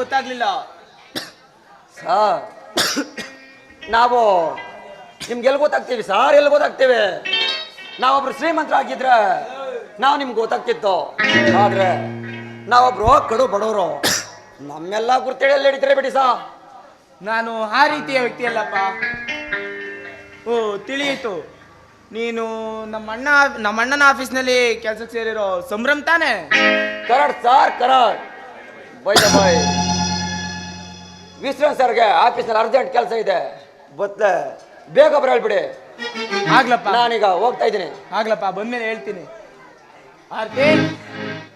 ಗೊತ್ತಾಗ್ಲಿಲ್ಲ. ಸಾರ್ ನಾವು ನಿಮ್ಗೆ ಎಲ್ಲಿ ಗೊತ್ತಾಗ್ತೀವಿ? ಸಾರ್ ಎಲ್ಲಿ ಗೊತ್ತಾಗ್ತೀವಿ? ನಾವೊಬ್ರು ಶ್ರೀಮಂತರಾಗಿದ್ರೆ ನಾವು ನಿಮ್ಗೆ ಗೊತ್ತಾಗ್ತಿತ್ತು. ಆದ್ರೆ ನಾವೊಬ್ರು ಕಡು ಬಡವರು. ನಮ್ಮೆಲ್ಲ ಗುರ್ತೇಳಿ ಹಿಡಿತಾರೆ ಬಿಡಿ ಸಾ ನಾನು ಆ ರೀತಿಯ ವ್ಯಕ್ತಿ ಅಲ್ಲಪ್ಪ. ಓ ತಿಳಿಯಿತು. ನೀನು ನಮ್ಮ ಅಣ್ಣ ನಮ್ಮ ಅಣ್ಣನ ಆಫೀಸ್ನಲ್ಲಿ ಕೆಲಸಕ್ಕೆ ಸೇರಿರೋ ಸಂಭ್ರಮ ತಾನೆ? ಕರಡ್ ಸಾರ್ ಕರಡ್. ಬೈ ಬಾಯ್ ವಿಶ್ರಾಂತ್ ಸರ್ಗೆ ಆಫೀಸ್ನಲ್ಲಿ ಅರ್ಜೆಂಟ್ ಕೆಲಸ ಇದೆ. ಬತ್ಲೆ. ಬೇಗ ಬರ ಹೇಳ್ಬಿಡಿ. ಆಗ್ಲಪ್ಪ. ನಾನೀಗ ಹೋಗ್ತಾ ಇದ್ದೀನಿ. ಆಗ್ಲಪ್ಪ ಬಂದ್ಮೇಲೆ ಹೇಳ್ತೀನಿ. ಆರ್ತಿ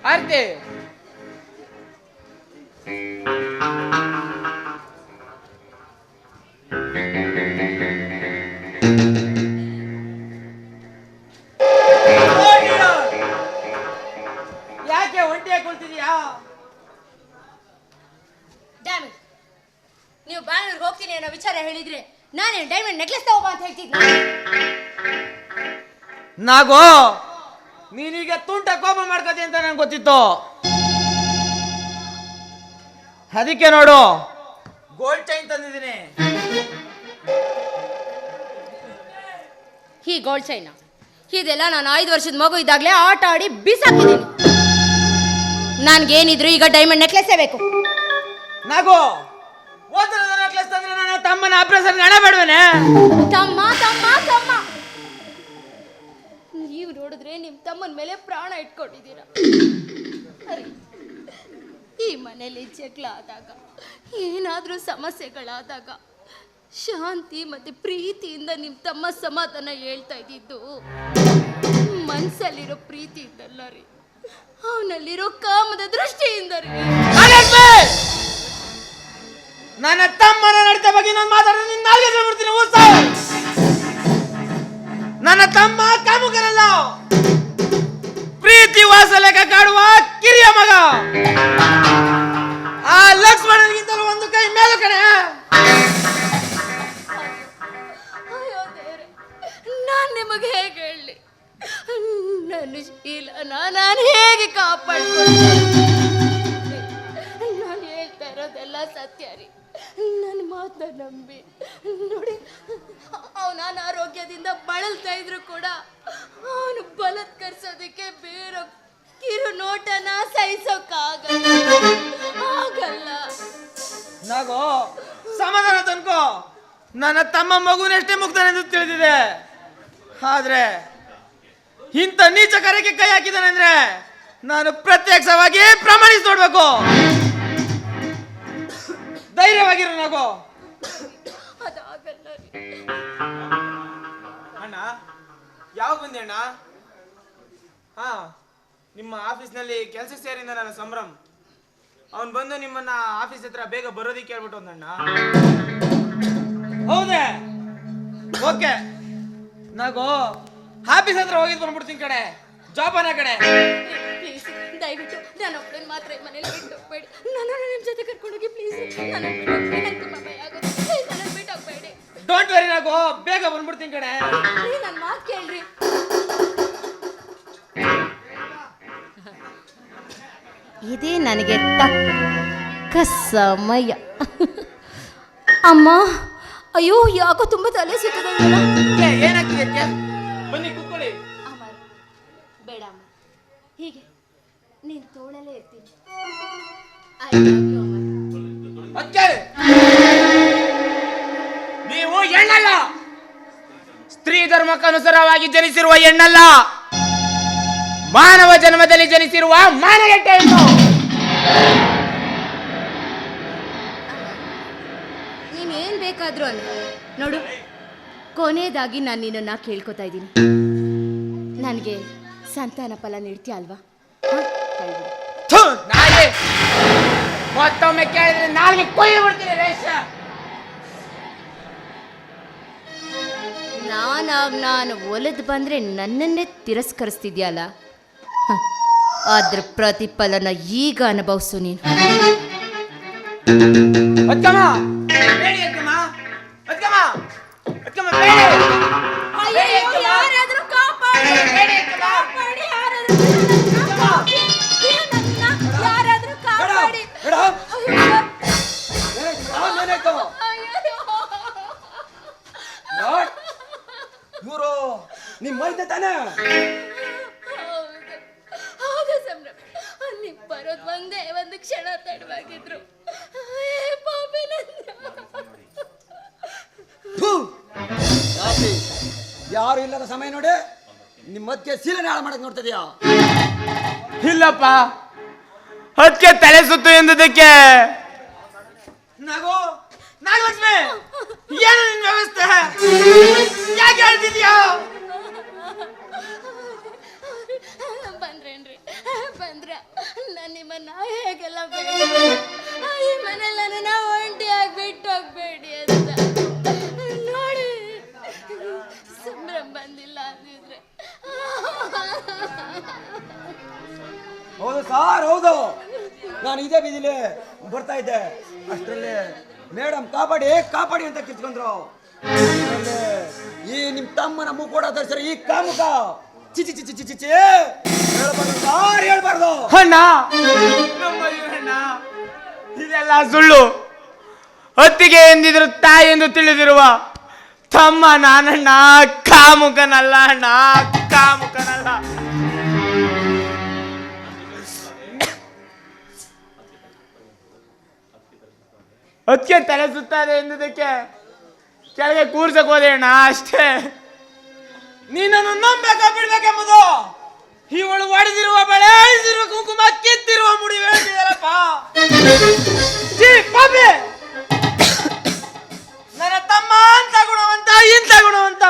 ಆರ್ತಿ. ಯಾಕೆ ಅನ್ನೋ ವಿಚಾರ ಹೇಳಿದ್ರೆ ನಾನೇನು ಡೈಮಂಡ್ ನೆಕ್ಲೆಸ್ ತಗೋಬಾ ಅಂತ ಹೇಳ್ತಿದ್ದೆ ನಾಗೋ ನೀನೀಗ ತುಂಟ ಕೋಪ ಮಾಡ್ಕೋತಿ ಅಂತ ನಂಗೆ ಗೊತ್ತಿತ್ತು. ಅದಕ್ಕೆ ನೋಡು ಗೋಲ್ಡ್ ಚೈನ್ ತಂದಿದ್ದೀನಿ. ಈ ಗೋಲ್ಡ್ ಚೈನ ಇದೆಲ್ಲ ನಾನು ಐದು ವರ್ಷದ ಮಗು ಇದ್ದಾಗಲೇ ಆಟ ಆಡಿ ಬಿಸಾಕಿದ್ದೀನಿ. ನನ್ಗೇನಿದ್ರು ಈಗ ಡೈಮಂಡ್ ನೆಕ್ಲೆಸ್ ಬೇಕು. ನಾಗೋ ನೆಕ್ಲೆಸ್ ತಂದ್ರೆ ತಮ್ಮನ ಆಪರೇಷನ್ ಹಣ ಬೇಡವೇನೆ ತಮ್ಮ ತಮ್ಮ ತಮ್ಮ. ನೀವು ನೋಡಿದ್ರೆ ನಿಮ್ಮ ತಮ್ಮನ ಮೇಲೆ ಪ್ರಾಣ ಇಟ್ಕೊಂಡಿದ್ದೀರ? ಈ ಮನೇಲಿ ಜಗಳ ಆದಾಗ ಏನಾದರೂ ಸಮಸ್ಯೆಗಳಾದಾಗ ಶಾಂತಿ ಮತ್ತೆ ಪ್ರೀತಿಯಿಂದ ನಿಮ್ಮ ತಮ್ಮ ಸಮಾಧಾನ ಹೇಳ್ತಾ ಇದ್ದಿದ್ದು ಮನ್ಸಲ್ಲಿರೋ ಪ್ರೀತಿಯಿಂದಲ್ಲ ರೀ. ಅವನಲ್ಲಿರೋ ಕಾಮದ ದೃಷ್ಟಿಯಿಂದ ರೀ ನನ್ನ ತಮ್ಮನ ನಡತೆ ಬಗ್ಗೆ ನಾನು ಮಾತಾಡಿದ್ರೆ ನಿನ್ನ ನಾಲ್ಗೆ ಬಿಡ್ತೀನಿ ನನ್ನ ತಮ್ಮ ಕಾಮುಕನಲ್ಲ. ಪ್ರೀತಿ ವಾಸಲೆಕ ಕಾಡುವ ಕಿರಿಯ ಮಗ. ಆ ಲಕ್ಷ್ಮಣನಿಗಿಂತಲೂ ಒಂದು ಕೈ ಮೇಲು ಕಣೆ. ಅಯ್ಯೋ ನಾನು ನಿಮಗೆ ಹೇಗೆ ಹೇಳಲಿ? ನನ್ನ ಶೀಲನ ನಾನು ಹೇಗೆ ಕಾಪಾಡ್ಕೊಂಡು ನಾನು ಹೇಳ್ತಾ ಇರೋದೆಲ್ಲ ಸತ್ಯ ರೀ. ನನ್ನ ಮಾತನ್ನ ನಂಬಿ. ನೋಡಿ, ಅವನ ಅನಾರೋಗ್ಯದಿಂದ ಬಳಲ್ತಾ ಇದ್ರು ಕೂಡ ಅವನು ಬಲತ್ಕರಿಸೋದಕ್ಕೆ ಬೇರೆ ಕಿರು ನೋಟನ ಸಹಿಸೋಕ್ಕಾಗಲ್ಲ ಆಗಲ್ಲ. ನಾಗೋ, ಸಮಾಧಾನ ತನ್ಕೋ. ನನ್ನ ತಮ್ಮ ಮಗುನಷ್ಟೇ ಮುಗ್ತಾನೆಂದು ತಿಳಿದಿದೆ. ಆದ್ರೆ ಇಂಥ ನೀಚ ಕರೆಗೆ ಕೈ ಹಾಕಿದ್ದಾನೆ ಅಂದ್ರೆ ನಾನು ಪ್ರತ್ಯಕ್ಷವಾಗಿ ಪ್ರಮಾಣಿಸಿ ನೋಡ್ಬೇಕು. ಧೈರ್ಯವಾಗಿರು ನಗು. ಅದಾಗಲ್ಲ ರೀ ಅಣ್ಣ ಯಾವಾಗ ಬಂದೆ ಅಣ್ಣ? ಹಾ ನಿಮ್ಮ ಆಫೀಸ್ನಲ್ಲಿ ಕೆಲಸ ಸೇರಿಂದ ನನ್ನ ಸಂಭ್ರಮ್. ಅವನು ಬಂದು ನಿಮ್ಮನ್ನ ಆಫೀಸ್ ಹತ್ರ ಬೇಗ ಬರೋದಿಕ್ಕೆ ಹೇಳ್ಬಿಟ್ಟು ಅಣ್ಣ ಹೌದೇ? ಓಕೆ. ನಗು ಆಫೀಸ್ ಹತ್ರ ಹೋಗಿದ್ ಬಂದ್ಬಿಡ್ತೀನಿ ಕಡೆ ಜಾಬನ ಕಡೆ ಪ್ಲೀಸ್ ದಯವಿಟ್ಟು ನಾನು ಒಬ್ಬಳನ್ನ ಮಾತ್ರ ಈ ಮನೇಲಿ ಬಿಟ್ಟು ಹೋಗ್ಬೇಡಿ. ನನ್ನನ್ನು ನಿಮ್ಮ ಜೊತೆ ಕರ್ಕೊಂಡೋಗಿ ಪ್ಲೀಸ್ ನನ್ನ ನಂಗೆ ತುಂಬ ಭಯ ಆಗುತ್ತೆ. ಪ್ಲೀಸ್ ನನ್ನನ್ನು ಬಿಟ್ಟು ಹೋಗ್ಬೇಡಿ. ಡೋಂಟ್ ವೆರಿ ನಾಗೋ. ಬೇಗ ಬಂದ್ಬಿಡ್ತೀನಿ ಕಡೆ ನನ್ನ ಮಾತು ಕೇಳ್ರಿ. ಇದೇ ನನಗೆ ತಕ್ಕ ಸಮಯ. ಅಮ್ಮ ಅಯ್ಯೋ ಯಾಕೋ ತುಂಬ ತಲೆ ಸುತ್ತದೆ ಏನಾಗ್ತಿದೆ? ಬನ್ನಿ ಅಕ್ಕೆ ನೀವು ಹೆಣ್ಣಲ್ಲ ಸ್ತ್ರೀ ಧರ್ಮಕ್ಕನುಸಾರವಾಗಿ ಜನಿಸಿರುವ ಹೆಣ್ಣಲ್ಲ ಮಾನವ ಜನ್ಮದಲ್ಲಿ ಜನಿಸಿರುವ ಮಾನಗೆಟ್ಟ ಹೆಣ್ಣು ನೀನೇನ್ ಬೇಕಾದ್ರೂ ಅಲ್ಲ. ನೋಡು ಕೊನೆಯದಾಗಿ ನಾನು ನಿನ್ನನ್ನ ಕೇಳ್ಕೊತಾ ಇದ್ದೀನಿ. ನನಗೆ ಸಂತಾನ ಫಲ ನೀಡ್ತೀಯ ಅಲ್ವಾ? ನಾಯಿ ಮತ್ತೊಮ್ಮೆ ಕೇಳಿದ್ರೆ ನಾಲ್ಗೆ ಕೊಯ್ದು ಬಿಡ್ತೀನಿ ರೇಷ ನಾನಾಗ ನಾನು ಒಲೆದು ಬಂದ್ರೆ ನನ್ನನ್ನೇ ತಿರಸ್ಕರಿಸ್ತಿದ್ಯಾಲ ಅದ್ರ ಪ್ರತಿಫಲನ ಈಗ ಅನುಭವಿಸು ನೀನು. ಹೌದು ಹೌದು ಸಂಭ್ರಮ ಅಲ್ಲಿ ಬರೋದು ಒಂದೇ ಒಂದು ಕ್ಷಣ ತಡವಾಗಿದ್ರು. ನನ್ನ. ಯಾರು ಇಲ್ಲದ ಸಮಯ ನೋಡಿ. ನಿಮ್ಮ ಮಧ್ಯೆ ಸೀಲನೆ ಹಾಳು ಮಾಡಕ್ ನೋಡ್ತಿದ್ಯಾ? ಇಲ್ಲಪ್ಪ. ಅದಕ್ಕೆ ತಲೆ ಸುತ್ತು ಎಂದದಕ್ಕೆ? ನಗು ನಾಗಲಕ್ಷ್ಮಿ ಏನು ನಿನ್ ವ್ಯವಸ್ಥೆ? ಯಾಕೆ ಹೇಳ್ತಿದ್ಯಾ ಬಂದ್ರೇನ್ರಿ ಬಂದ್ರ ನಾನು ನಿಮ್ಮನ್ನ ಹೇಗೆಲ್ಲ ಈ ಮನೆಲ್ಲ ನಾವು ಒಂಟಿಯಾಗಿ ಬಿಟ್ಟು ಹೋಗ್ಬೇಡಿ ಅಂತ. ನೋಡಿ, ಸಂಭ್ರಮ ಬಂದಿಲ್ಲ ಅಂದಿದ್ರೆ. ಹೌದು ಸಾರ್, ಹೌದು. ನಾನು ಇದೇ ಬೀದಿಲಿ ಬರ್ತಾ ಇದ್ದೆ. ಅಷ್ಟರಲ್ಲಿ ಮೇಡಮ್ ಕಾಪಾಡಿ ಕಾಪಾಡಿ ಅಂತ ಕಿತ್ಕೊಂಡ್ರು. ಈ ನಿಮ್ಮ ತಮ್ಮನ ಮುಖ ಧರಿಸಿರೋ ಈ ಕಾಮುಕ. ಚಿಚಿ ಚಿಚಿ ಚಿಚಿ ಚಿ ಹೇಳ್ಬಾರ್ದು ಸಾರ್ ಹೇಳ್ಬಾರ್ದು. ಅಣ್ಣ ಇದೆಲ್ಲ ಸುಳ್ಳು. ಹೊತ್ತಿಗೆ ಎಂದಿದ್ರು ತಾಯಿ ಎಂದು ತಿಳಿದಿರುವ ತಮ್ಮ ನಾನಣ್ಣ ಕಾಮುಕನಲ್ಲ ಅಣ್ಣ ಕಾಮುಕನಲ್ಲ ಹೊತ್ತಿಗೆ ತಲೆ ಸುತ್ತಾರೆ ಎಂದದಕ್ಕೆ ಕೆಳಗೆ ಕೂರ್ಸಕ್ ಹೋದೆ ಅಣ್ಣ ಅಷ್ಟೇ. ನೀನನ್ನು ನಂಬೇಕ ಬಿಡ್ಬೇಕೆಂಬುದು ಇವಳು ಒಡೆದಿರುವ ಬಳೆ ಅಳಿಸಿರುವ ಕುಂಕುಮ, ಕಿತ್ತಿರುವ ಮುಡಿ ಹೇಳ್ತಿದಾರಪ್ಪ ನನ್ನ ತಮ್ಮ ಅಂತ ಗುಣವಂತ, ಇಂಥ ಗುಣವಂತ.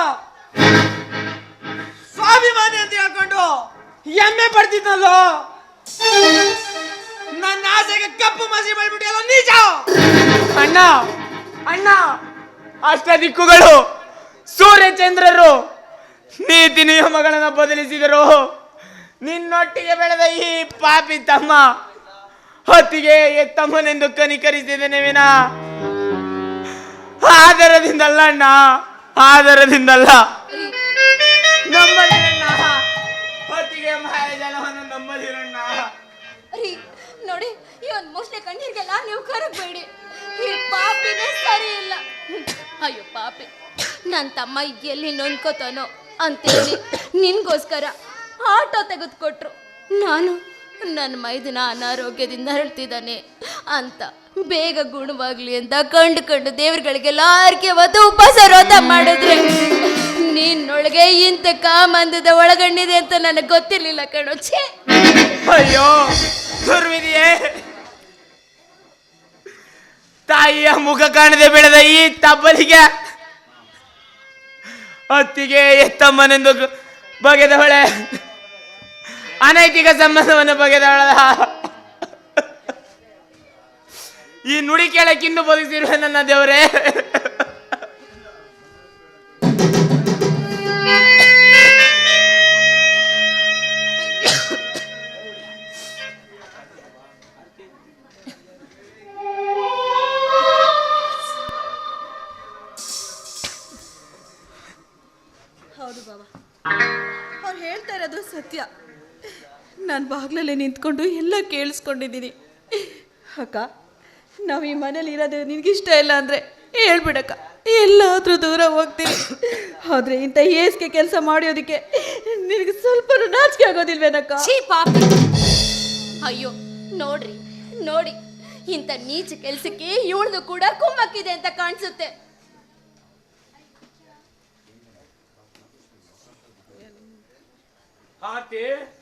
ಸ್ವಾಭಿಮಾನಿ ಅಂತ ಹೇಳ್ಕೊಂಡು ಎಮ್ಮೆ ಪಡ್ತಿದ್ನಲ್ಲೋ? ನನ್ನ ಆಸೆಗೆ ಕಪ್ಪು ಮಸಿ ಬಳ್ಬಿಟ್ಟಿಯಲ್ಲ ನೀಚ? ಅಣ್ಣ ಅಣ್ಣ, ಅಷ್ಟ ದಿಕ್ಕುಗಳು. ಸೂರ್ಯಚಂದ್ರರು ನೀತಿ ನಿಯಮಗಳನ್ನು ಬದಲಿಸಿದರು. ನಿನ್ನೊಟ್ಟಿಗೆ ಬೆಳೆದ ಈ ಪಾಪಿ ತಮ್ಮ ಹೊತ್ತಿಗೆ ಎತ್ತಮ್ಮನೆಂದು ಕನಿಕರಿಸಿದ್ದೇನೆ ವಿನ ಆದರದಿಂದಲ್ಲ ಅಣ್ಣ, ಆದರದಿಂದಲ್ಲ. ನಂಬಲಿರಣ್ಣ ಹೊತ್ತಿಗೆ ಮಾಯಜಲವನ್ನು ನಂಬಲಿರಣ್ಣ ರೀ, ನೋಡಿ, ಈ ಒಂದು ಮೋಸ್ಟ್ಲಿ ಕಣ್ಣೀರಿಗೆಲ್ಲ ನೀವು ಕರಗಬೇಡಿ. ಈ ಪಾಪಿನೇ ಸರಿ ಇಲ್ಲ. ಅಯ್ಯೋ ಪಾಪಿ ನನ್ನ ತಮ್ಮ ಎಲ್ಲಿ ನೊಂದ್ಕೋತಾನೋ? ಅಂತೇಳಿ ನಿನ್ಗೋಸ್ಕರ ಆಟೋ ತೆಗೆದುಕೊಟ್ರು. ನಾನು ನನ್ನ ಮೈದಿನ ಅನಾರೋಗ್ಯದಿಂದ ಹರಳ್ತಿದ್ದಾನೆ ಅಂತ ಬೇಗ ಗುಣವಾಗ್ಲಿ ಅಂತ ಕಂಡು ಕಂಡು ದೇವ್ರಗಳಿಗೆ ಆರ್ಕೆ ಹೊತ್ತು ಉಪವಾಸ ರೋಧ ಮಾಡಿದ್ರೆ. ನಿನ್ನೊಳಗೆ ಇಂಥ ಕಾಮಂದದ ಒಳಗಣ್ಣಿದೆ ಅಂತ ನನಗೆ ಗೊತ್ತಿರ್ಲಿಲ್ಲ ಕಣೋ, ಛೇ. ಅಯ್ಯೋ ದುರ್ವಿಧಿಯೇ ತಾಯಿಯ ಮುಖ ಕಾಣದೆ ಬೆಳೆದ ಈ ತಬ್ಬಲಿಗೆ ಅತ್ತಿಗೆ ಎತ್ತಮ್ಮನೆಂದು ಬಗೆದವಳೆ ಅನೈತಿಕ ಸಂಬಂಧವನ್ನು ಬಗೆದವಳ ಈ ನುಡಿ ಕೆಳಕ್ಕಿಂದು ಬದುಕಿರುವ ನನ್ನ ದೇವರೇ. ನಾನು ನಿಂತ್ಕೊಂಡು ಎಲ್ಲ ಕೇಳಿಸ್ಕೊಂಡಿದ್ದೀನಿ. ಅಕ್ಕ ನಾವು ಈ ಮನೇಲಿ ಇರೋದು ನಿನಗಿಷ್ಟ ಇಲ್ಲ ಅಂದರೆ ಹೇಳ್ಬಿಡಕ್ಕ ಎಲ್ಲಾದರೂ ದೂರ ಹೋಗ್ತೀನಿ. ಆದರೆ ಇಂಥ ಏಸ್ಗೆ ಕೆಲಸ ಮಾಡೋದಕ್ಕೆ ನಿನಗೆ ಸ್ವಲ್ಪ ನಾಚಿಕೆ ಆಗೋದಿಲ್ವೇನಕ್ಕ? ಛೀ ಪಾಪಿ. ಅಯ್ಯೋ ನೋಡ್ರಿ ನೋಡಿ ಇಂಥ ನೀಚ ಕೆಲಸಕ್ಕೆ ಇವಳದು ಕೂಡ ಕುಮ್ಮಕ್ಕಿದೆ ಅಂತ ಕಾಣಿಸುತ್ತೆ. ಆತಿ ನಾಗಲಕ್ಷ್ಮಿ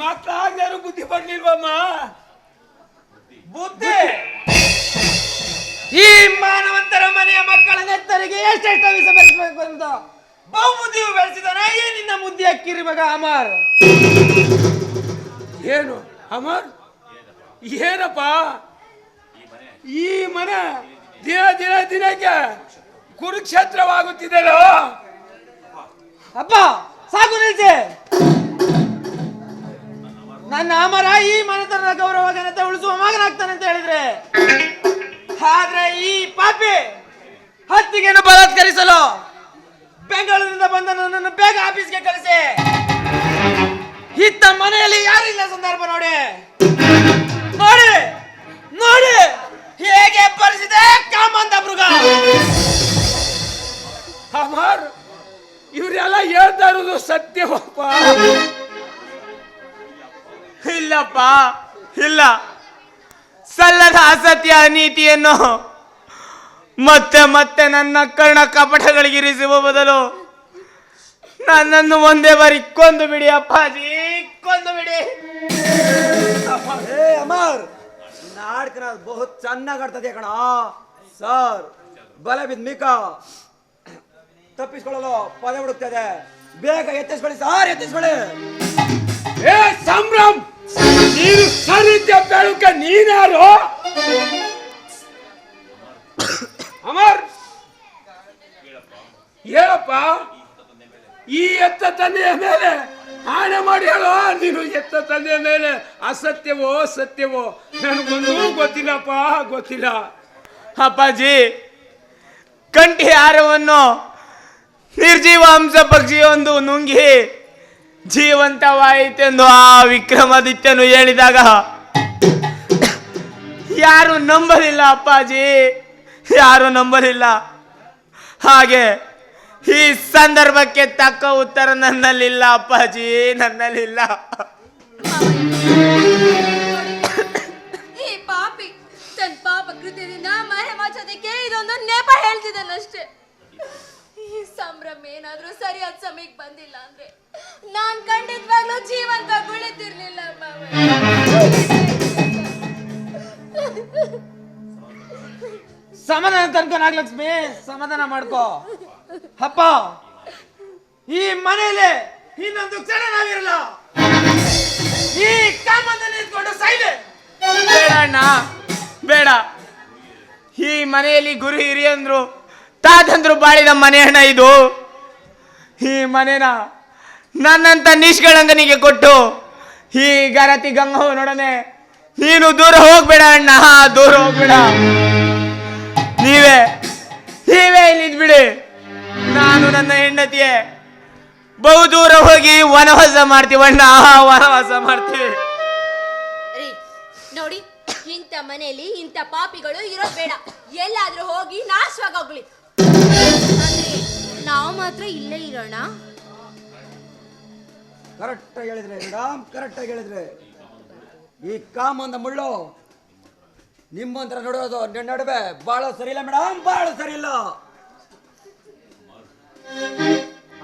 ಮಕ್ಕಳಾಗ್ಯಾರು ಬುದ್ಧಿ ಬರ್ಲಿಲ್ವಮ್ಮ? ಬುದ್ಧಿ. ಈ ಮಾನವಂತರ ಮನೆಯ ಮಕ್ಕಳ ನೆತ್ತರಿಗೆ ಎಷ್ಟೆಷ್ಟು ವಿಷ ಬೆಳೆಸಬೇಕು ಅಂತ ಬಹುಬುದ್ಧಿಯು ಬೆಳೆಸಿದಾನೆ. ಈ ನಿನ್ನ ಮುದ್ದೆ ಅಕ್ಕಿರಿ ಮಗ ಅಮರ್? ಏನು ಅಮರ್? ಏನಪ್ಪ? ಈ ಮನೆ ದಿನ ದಿನ ದಿನಕ್ಕೆ ಕುರುಕ್ಷೇತ್ರವಾಗುತ್ತಿದೆಯೋ ಅಪ್ಪ, ಸಾಕು ನಿಲ್ಸಿ. ನನ್ನ ಅಮರ ಈ ಮನೆತನದ ಗೌರವ ಘನತೆ ಉಳಿಸುವ ಮಗನಾಗ್ತಾನೆ ಅಂತ ಹೇಳಿದ್ರೆ. ಆದ್ರೆ ಈ ಪಾಪಿ ಹತ್ತಿಗೆಯನ್ನು ಬಲಾತ್ಕರಿಸಲು ಬೆಂಗಳೂರಿನಿಂದ ಬಂದ ನನ್ನನ್ನು ಬೇಗ ಆಫೀಸ್ಗೆ ಕಳಿಸಿ. ಇತ್ತ ಮನೆಯಲ್ಲಿ ಯಾರಿಲ್ಲ ಸಂದರ್ಭ ನೋಡಿ. ನೋಡಿ ನೋಡಿ, ಹೇಗೆ ಪರಿಸಿದೆ ಕಾಮಂದ ಮೃಗ. ಅಮರ್, ಇವರೆಲ್ಲ ಹೇಳ್ತಾ ಇರೋದು ಸತ್ಯವಪ್ಪ. ಇಲ್ಲಪ್ಪ, ಇಲ್ಲ. ಸಲ್ಲದ ಅಸತ್ಯ ನೀತಿಯನ್ನು ಮತ್ತೆ ಮತ್ತೆ ನನ್ನ ಕರ್ಣ ಕಪಟಗಳಿಗಿರಿಸುವ ಬದಲು ನನ್ನನ್ನು ಒಂದೇ ಬಾರಿ ಕೊಂದು ಬಿಡಿ, ಅಪ್ಪಾಜಿ, ಕೊಂದು ಬಿಡಿ. ಏ ಅಮರ್ ನಾಟಕನ ಬಹುತ್ ಚೆನ್ನಾಗಿ ಕಣ. ಸರ್, ಬಲ ಬಿದ್ದ ಮೀಕ ತಪ್ಪಿಸ್ಕೊಳ್ಳಲು ಪದ ಹುಡುಕ್ತದೆ ಬೇಗ ಎತ್ತಿಸ್ಕೊಳ್ಳಿ, ಸಾರ್, ಎತ್ತಿಸ್ಕೊಳ್ಳಿ. ಏ, ಸಂಭ್ರಮ್! ನೀನು ಸರಿದ್ದ ಬೆಳಕ ನೀನಾರು ಅಮರ್! ಹೇಳಪ್ಪ, ಈ ಎತ್ತ ತಂದೆಯ ಮೇಲೆ ಆಣೆ ಮಾಡಿ ಹೇಳೋ, ನೀನು ಎತ್ತ ತಂದೆಯ ಮೇಲೆ ಅಸತ್ಯವೋ ಸತ್ಯವೋ ನನಗೊಂದು ಗೊತ್ತಿಲ್ಲಪ್ಪ, ಗೊತ್ತಿಲ್ಲ. ಅಪ್ಪಾಜಿ ಕಂಠಿ ಹಾರವನ್ನು ನಿರ್ಜೀವ ಹಂಸ ಪಕ್ಷಿಯೊಂದು ನುಂಗಿ ಜೀವಂತವಾಯಿತೆಂದು ಆ ವಿಕ್ರಮಾದಿತ್ಯನು ಹೇಳಿದಾಗ, ಯಾರು ನಂಬಲಿಲ್ಲ ಅಪ್ಪಾಜಿ? ಯಾರು ನಂಬಲಿಲ್ಲ? ಹಾಗೆ ಈ ಸಂದರ್ಭಕ್ಕೆ ತಕ್ಕ ಉತ್ತರ ನನ್ನಲ್ಲಿಲ್ಲ ಅಪ್ಪಾಜಿ, ನನ್ನಲ್ಲಿಲ್ಲ. ಈ ಪಾಪಿ ತನ್ನ ಪಾಪ ಕೃತ್ಯದಿಂದ ಮರೆ ಮಾಚೋದಕ್ಕೆ ಇದೊಂದು ನೆಪ ಹೇಳ್ತಿದ್ದಾನಷ್ಟೇ. ಸಂಭ್ರಮ ಏನಾದ್ರೂ ಸರಿಯಾದ ಸಮಯಕ್ಕೆ ಬಂದಿಲ್ಲ ಅಂದ್ರೆ ನಾನ್ ಖಂಡಿತವಾಗ್ಲೂ ಜೀವಂತ ಉಳಿತಿರ್ಲಿಲ್ಲ ಸಮಾಧಾನ ತನಕ ನಾಗಲಕ್ಷ್ಮಿ ಸಮಾಧಾನ ಮಾಡ್ಕೋ. ಅಪ್ಪ ಈ ಮನೆಯಲ್ಲಿ ಇನ್ನೊಂದು ಕ್ಷಣ ನಾವಿರಲ್ಲ. ಈ ಕಾಮದಲ್ಲಿ ನಿಂತ್ಕೊಂಡು ಸೈಲೆ ಬೇಡ ಅಣ್ಣ ಬೇಡ. ಈ ಮನೆಯಲ್ಲಿ ಗುರು ಹಿರಿಯಂದ್ರು ತಾತಂದ್ರು ಬಾಳಿದ ಅಣ್ಣ ಇದು. ಈ ಮನೆನ ನನ್ನಂತ ನಿಷ್ಗಳಂಗನಿಗೆ ಕೊಟ್ಟು ಈ ಗರತಿ ಗಂಗವ್ವನೊಡನೆ ನೀನು ದೂರ ಹೋಗ್ಬೇಡ ಅಣ್ಣ. ದೂರ ಹೋಗ್ಬೇಡ. ನೀವೇ ನೀವೇ ಇಲ್ಲಿ ಬಿಡಿ. ನಾನು ನನ್ನ ಹೆಂಡತಿಯೇ. ಬಹು ದೂರ ಹೋಗಿ ವನವಾಸ ಮಾಡ್ತೀವಣ್ಣ ವನವಾಸ ಮಾಡ್ತೀವಿ. ರೀ, ನೋಡಿ, ಇಂಥ ಮನೆಯಲ್ಲಿ ಇಂಥ ಪಾಪಿಗಳು ಇರೋದ್ ಬೇಡ. ಎಲ್ಲಾದ್ರೂ ಹೋಗಿ ನಾಶವಾಗೋಗ್ಲಿ ಆದ್ರೆ ನಾವು ಮಾತ್ರ ಇಲ್ಲೇ ಇರೋಣ? ಕರೆಕ್ಟ್ ಹೇಳಿದ್ರೆ ಮೇಡಮ್ ಕರೆಕ್ಟ್ ಹೇಳಿದ್ರೆ. ಈ ಕಾಮಂದ ಮುಳ್ಳು. ನಿಮ್ಮಂತರ ನೋಡೋದು ನಡುವೆ ಬಹಳ ಸರಿ ಇಲ್ಲ ಮೇಡಮ್ ಬಹಳ ಸರಿ ಇಲ್ಲ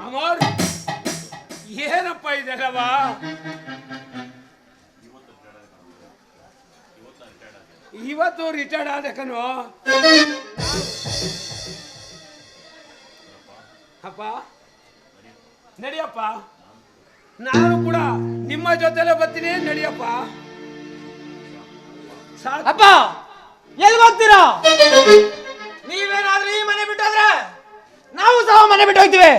ಅಮರ್, ಏನಪ್ಪ ಇದೆಲ್ಲವ? ಇವತ್ತು ರಿಟೈರ್ಡ್ ಆದಕನು ಅಪ್ಪ. ನಡಿಯಪ್ಪ. ನಾನು ಕೂಡ ನಿಮ್ಮ ಜೊತೆಲೆ ಬರ್ತೀನಿ ನಡಿಯಪ್ಪ. ಅಪ್ಪ ಎಲ್ಲಿ ಹೋಗ್ತೀರಾ? ನೀವೇನಾದ್ರೂ ಈ ಮನೆ ಬಿಟ್ಟೋದ್ರೆ ನಾವು ಸಹ ಮನೆ ಬಿಟ್ಟು ಹೋಗ್ತೀವಿ.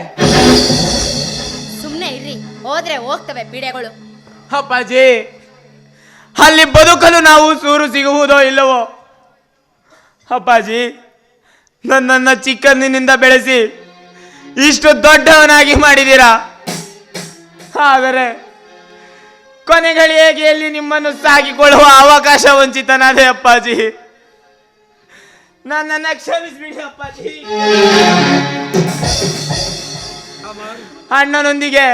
ಸುಮ್ಮನೆ ಇರ್ರಿ ಹೋದ್ರೆ ಹೋಗ್ತವೆ ಬಿಡೆಗಳು ಅಪ್ಪಾಜಿ ಅಲ್ಲಿ ಬದುಕಲು ನಾವು ಸೂರು ಸಿಗುವುದೋ ಇಲ್ಲವೋ? ಅಪ್ಪಾಜಿ ನನ್ನನ್ನು ಚಿಕ್ಕಂದಿನಿಂದ ಬೆಳೆಸಿ. ಇಷ್ಟು ದೊಡ್ಡವನಾಗಿ ಮಾಡಿದ್ದೀರಾ? ಆದರೆ ಕೊನೆಗಳಿಗೆಯಲ್ಲಿ ನಿಮ್ಮನ್ನು ಸಾಗಿಕೊಳ್ಳುವ ಅವಕಾಶ ವಂಚಿತನಾದೆ ಅಪ್ಪಾಜಿ? ನನ್ನನ್ನು ಕ್ಷಮಿಸ್ಬಿಡಿ ಅಪ್ಪಾಜಿ. ಅಣ್ಣನೊಂದಿಗೆ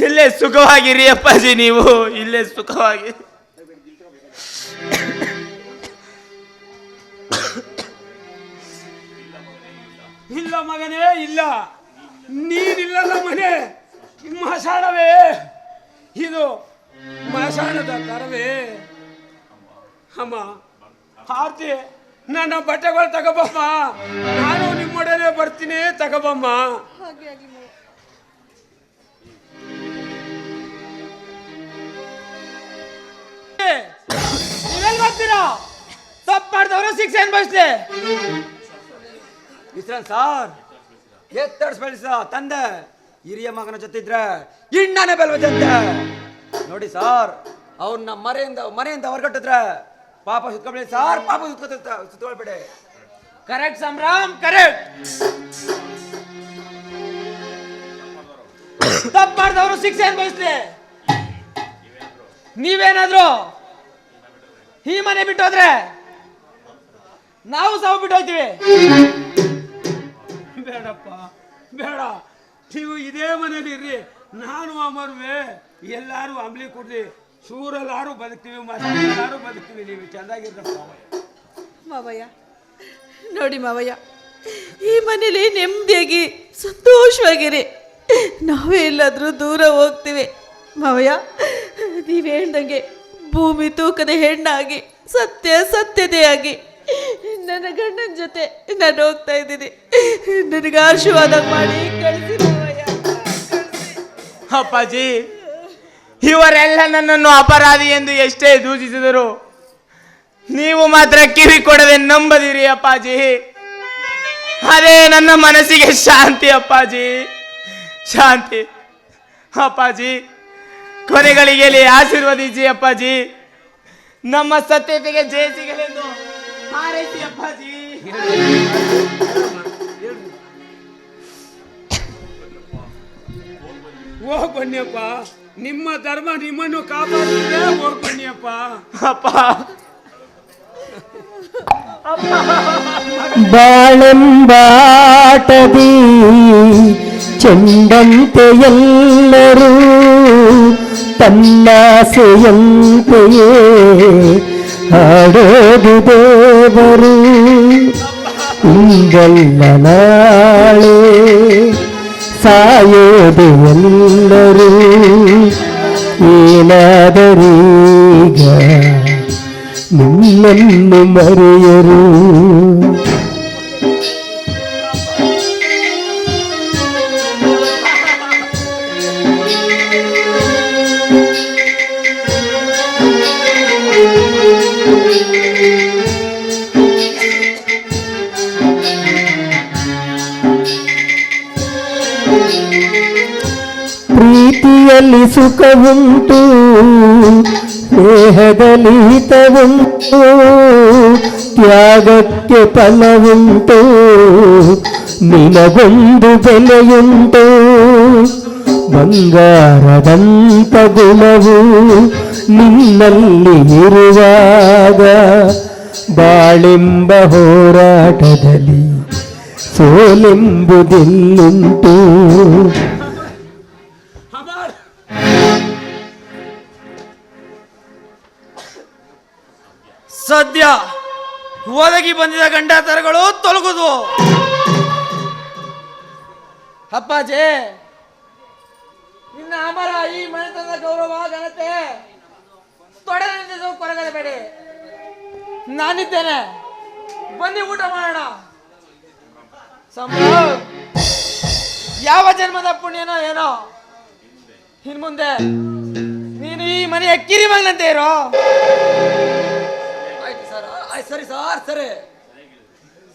ಇಲ್ಲೇ ಸುಖವಾಗಿರಿ ಅಪ್ಪಾಜಿ ನೀವು. ಇಲ್ಲೇ ಸುಖವಾಗಿ. ಇಲ್ಲ ಮಗನೇ, ಇಲ್ಲ. ನೀನಿಲ್ಲಲ್ಲ ಮನೆ ಮಸಾಣವೇ ಇದು ಮಸಾಣದ ತರವೇ ಅಮ್ಮ ಆರ್ತಿ ನನ್ನ ಬಟ್ಟೆಗಳು ತಗೋಬಮ್ಮ. ನಾನು ನಿಮ್ಮೊಡನೆ ಬರ್ತೀನಿ ತಗೋಬಮ್ಮ. ನೀವೆಲ್ಲಿ ಹೋಗ್ತೀರಾ ತಪ್ಪು ಮಾಡಿದವರು ಶಿಕ್ಷೆ ಅನುಭವಿಸ್ಲಿ ವಿಶ್ರಾಂತ್ ಸಾರ್. ಎತ್ತಡಿಸ್ಬೇಡಿ ಬೆಳೆಸ ತಂದೆ, ಹಿರಿಯ ಮಗನ ಜೊತೆ ಇದ್ರೆ ಇಣ್ಣನೆ ಬೆಲ್ವದಂತೆ ನೋಡಿ ಸಾರ್, ಅವ್ರನ್ನ ಮರೆಯಿಂದ, ಮನೆಯಿಂದ ಹೊರಗಟ್ಟಿದ್ರೆ ಪಾಪ ಸುತ್ಕೊಬೇಡಿ ಸಾರ್, ಪಾಪ ಸುತ್ಕೊತ, ಸುತ್ಕೊಳ್ಬೇಡಿ. ಕರೆಕ್ಟ್ ಸಂಭ್ರಮ್ ಕರೆಕ್ಟ್ ತಪ್ಪು ಮಾಡಿದವರು ಶಿಕ್ಷೆ ಅನುಭವಿಸ್ಲಿ ನೀವೇನಾದ್ರು ಈ ಮನೆ ಬಿಟ್ಟೋದ್ರೆ ನಾವು ಸಾವು ಬಿಟ್ಟು ಹೋಗ್ತೀವಿ. ಬೇಡಪ್ಪ. ಬೇಡ. ನೀವು ಇದೇ ಮನೇಲಿ ಇರ್ರಿ. ನಾನು ಅಮರ್ವೆ. ಎಲ್ಲರೂ ಅಂಬ್ಲಿ ಕುಡ್ಲಿ ಸೂರಲ್ಲಾರು ಬದುಕ್ತೀವಿ ಮನೆಯಲ್ಲಾರು ಬದುಕ್ತೀವಿ. ನೀವು ಚೆಂದಾಗಿರ್ರಪ್ಪ ಮಾವಯ್ಯ, ನೋಡಿ ಮಾವಯ್ಯ, ಈ ಮನೇಲಿ ನೆಮ್ಮದಿಯಾಗಿ ಸಂತೋಷವಾಗಿರಿ. ನಾವೇ ಎಲ್ಲಾದರೂ ದೂರ ಹೋಗ್ತೀವಿ. ಮಾವಯ್ಯ, ನೀವು ಹೇಳ್ದಂಗೆ ಭೂಮಿ ತೂಕದ ಹೆಣ್ಣಾಗಿ, ಸತ್ಯ ಸತ್ಯತೆಯಾಗಿ. ನನ್ನ ಗಂಡನ ಜೊತೆ ನಾನು ಹೋಗ್ತಾ ಇದ್ದೀನಿ. ನನಗೆ ಆಶೀರ್ವಾದ ಮಾಡಿ ಕಳಿಸಿ. ಅಪ್ಪಾಜಿ, ಇವರೆಲ್ಲ ನನ್ನನ್ನು ಅಪರಾಧಿ ಎಂದು ಎಷ್ಟೇ ದೂಷಿಸಿದರು ನೀವು ಮಾತ್ರ ಕಿವಿ ಕೊಡದೆ ನಂಬದಿರಿ ಅಪ್ಪಾಜಿ. ಅದೇ ನನ್ನ ಮನಸ್ಸಿಗೆ ಶಾಂತಿ ಅಪ್ಪಾಜಿ. ಶಾಂತಿ. ಅಪ್ಪಾಜಿ, ಕೊನೆಗಳಿಗೆಯಲ್ಲಿ ಆಶೀರ್ವದಿಸಿ ಅಪ್ಪಾಜಿ. ನಮ್ಮ ಸತ್ಯತೆಗೆ ಜಯ ಸಿಗಲೆಂದು ಹಾರೈಸಿ ಅಪ್ಪಾಜಿ. ಹೋಗ್ ಬನ್ನಿಯಪ್ಪ. ನಿಮ್ಮ ಧರ್ಮ ನಿಮ್ಮನ್ನು ಕಾಪಾಡಿದ್ರೆ ಹೋಗ್ ಬನ್ನಿಯಪ್ಪ. ಅಪ್ಪ. ಬಾಳೆಂಬಾಟದಿ ಚೆಂಡಂತೆ ಎಲ್ಲರೂ ತನ್ನಾಸೆಯಂತೆಯೇ ಆಡೋದು ದೇವರು ಇಂದಲ್ಲ ನಾಳೆ ಸಾಯೋದು ಎಲ್ಲರೂ ಏನಾದರೀಗ ನಿನ್ನನ್ನು ಮರೆಯರು ಸುಖವುಂಟು ಸ್ನೇಹದಲ್ಲಿ ಹಿತವುಂಟು ತ್ಯಾಗಕ್ಕೆ ಫಲವುಂಟು ನಿನಗೊಂದು ಬೆಲೆಯುಂಟು ಬಂಗಾರದಂತ ಗುಣವು ನಿನ್ನಲ್ಲಿ ಇರುವಾಗ ಬಾಳೆಂಬ ಹೋರಾಟದಲ್ಲಿ ಸೋಲೆಂಬುದಿಲ್ಲುಂಟು ಸದ್ಯ ಒದಗಿ ಬಂದಿದ ಗಂಡಾತರಗಳು ತೊಲಗುದು. ಅಪ್ಪಾಜಿ, ನಿನ್ನ ಅಮರ ಈ ಮನೆತನದ ಗೌರವ, ಘನತೆ ತೊಡೆದು ಕೊರಗಬೇಡಿ ನಾನಿದ್ದೇನೆ. ಬನ್ನಿ ಊಟ ಮಾಡೋಣ. ಯಾವ ಜನ್ಮದ ಪುಣ್ಯನೋ ಏನೋ. ಇನ್ ಮುಂದೆ ನೀನು ಈ ಮನೆಯ ಕಿರಿಮಗನಂತೆ ಇರೋ. ಸರ್ ಸರಿ ಸಾರ್. ಸರಿ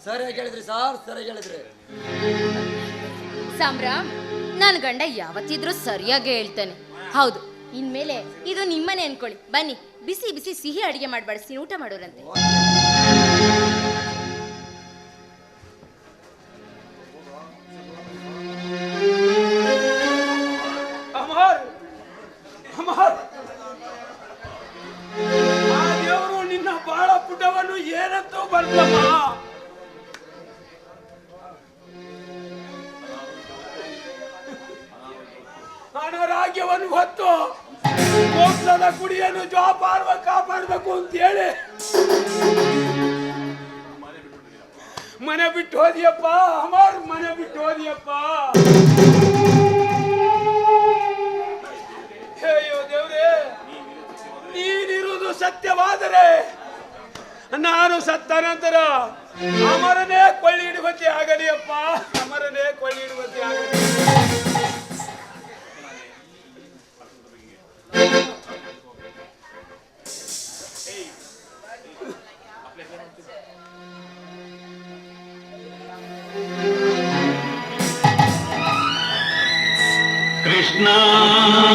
ಸರಿಯಾಗಿ ಹೇಳಿದ್ರಿ ಸಾರ್ ಸರಿಯಾಗಿ ಹೇಳಿದ್ರಿ ಸಾಮ್ರಾಮ್ ನನ್ನ ಗಂಡ ಯಾವತ್ತಿದ್ರೂ ಸರಿಯಾಗಿ ಹೇಳ್ತಾನೆ. ಹೌದು ಇನ್ಮೇಲೆ ಇದು ನಿಮ್ಮನೆ ಅನ್ಕೊಳ್ಳಿ. ಬನ್ನಿ ಬಿಸಿ ಬಿಸಿ ಸಿಹಿ ಅಡಿಗೆ ಮಾಡಿ ಬಡಿಸ್ತೀನಿ ಊಟ ಮಾಡೋರಂತೆ. ಮನೆ ಬಿಟ್ಟು ಹೋದಿಯಪ್ಪ, ಅಮರ್ ಮನೆ ಬಿಟ್ಟು ಹೋದಿಯಪ್ಪ. ಅಯ್ಯೋ ದೇವ್ರೇ, ನೀನಿರುವುದು ಸತ್ಯವಾದರೆ ನಾನು ಸತ್ತ ನಂತರ ಅಮರನೇ ಕೊಳ್ಳಿ ಇಡುವಂತೆ ಆಗಲಿ ಅಪ್ಪ, ಅಮರನೇ ಕೊಳ್ಳಿ ಇಡುವಂತೆ ಆಗಲಿ. ಕೃಷ್ಣ